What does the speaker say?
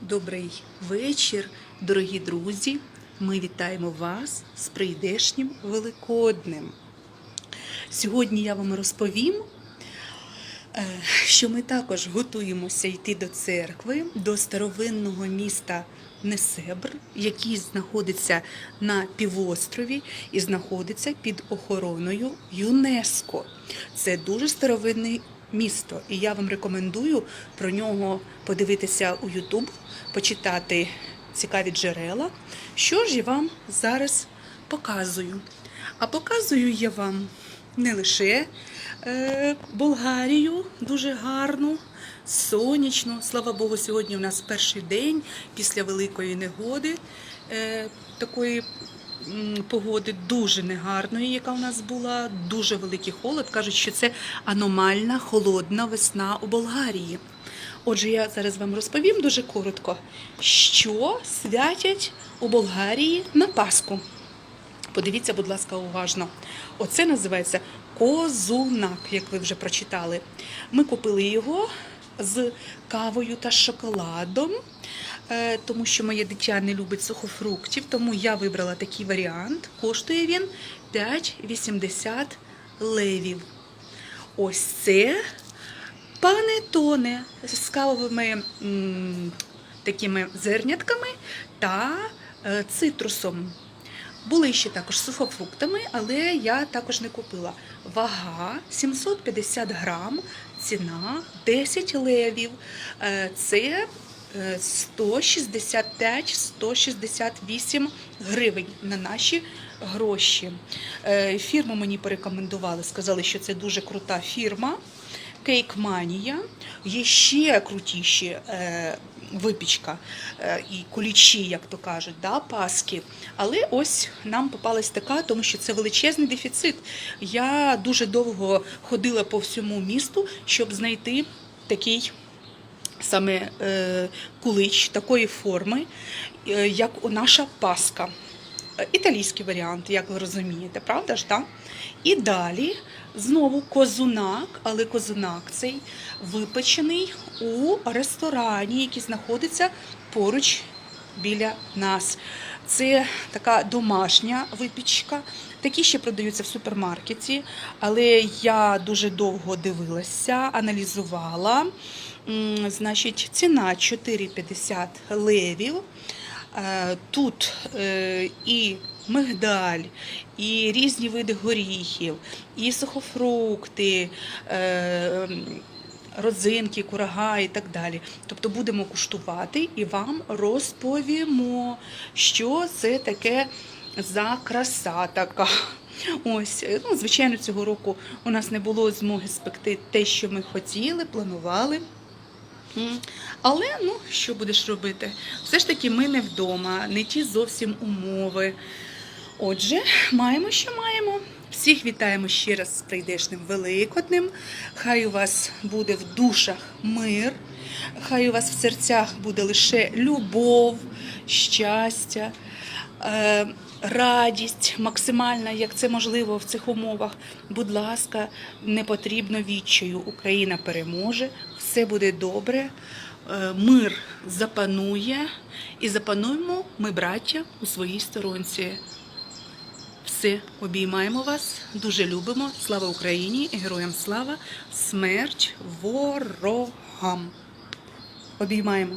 Добрий вечір, дорогі друзі. Ми вітаємо вас з прийдешнім Великоднем. Сьогодні я вам розповім, е, що ми також готуємося йти до церкви, до старовинного міста Несебр, який знаходиться на півострові і знаходиться під охороною ЮНЕСКО. Це дуже старовинний місто, і я вам рекомендую про нього подивитися у Ютуб, почитати цікаві джерела. Що ж я вам зараз показую? А показую я вам не лише е, Болгарію, дуже гарну, сонячну. Слава Богу, сьогодні у нас перший день після великої негоди. Е, такої погоди дуже негарної, яка у нас була, дуже великий холод. Кажуть, що це аномальна холодна весна у Болгарії. Отже, я зараз вам розповім дуже коротко, що святять у Болгарії на Пасху. Подивіться, будь ласка, уважно. Оце називається козунак, як ви вже прочитали. Ми купили його з кавою та шоколадом, тому що моє дитя не любить сухофруктів, тому я вибрала такий варіант. Коштує він 5,80 левів. Ось це панетоне з кавовими такими зернятками та е, цитрусом. Були ще також сухофруктами, але я також не купила. Вага 750 грам, ціна 10 левів. Е, Це е, 165-168 гривень на наші гроші. Е, Фірму мені порекомендували, сказали, що це дуже крута фірма. Кейкманія. Є ще крутіші е, випічка е, і кулічі, як то кажуть, да, паски. Але ось нам попалась така, тому що це величезний дефіцит. Я дуже довго ходила по всьому місту, щоб знайти такий саме е, кулич такої форми, е, як наша паска. Е, Італійський варіант, як ви розумієте, правда ж? так? І далі знову козунак, але козунак цей випечений у ресторані, який знаходиться поруч біля нас. Це така домашня випічка. Такі ще продаються в супермаркеті, але я дуже довго дивилася, аналізувала. Значить, ціна 4,50 левів. Е, Тут е, і мигдаль, і різні види горіхів, і сухофрукти, родзинки, курага і так далі. Тобто будемо куштувати і вам розповімо, що це таке за краса така. Ось, ну, звичайно, цього року у нас не було змоги спекти те, що ми хотіли, планували. Але ну що будеш робити? Все ж таки, ми не вдома, не ті зовсім умови. Отже, маємо, що маємо. Всіх вітаємо ще раз з прийдешним Великоднем. Хай у вас буде в душах мир, хай у вас в серцях буде лише любов, щастя, е, радість максимальна, як це можливо в цих умовах. Будь ласка, не потрібно відчаю. Україна переможе, все буде добре. е, Мир запанує і запануємо ми, браття, у своїй сторонці. Все, обіймаємо вас, дуже любимо. Слава Україні, героям слава, смерть ворогам. Обіймаємо.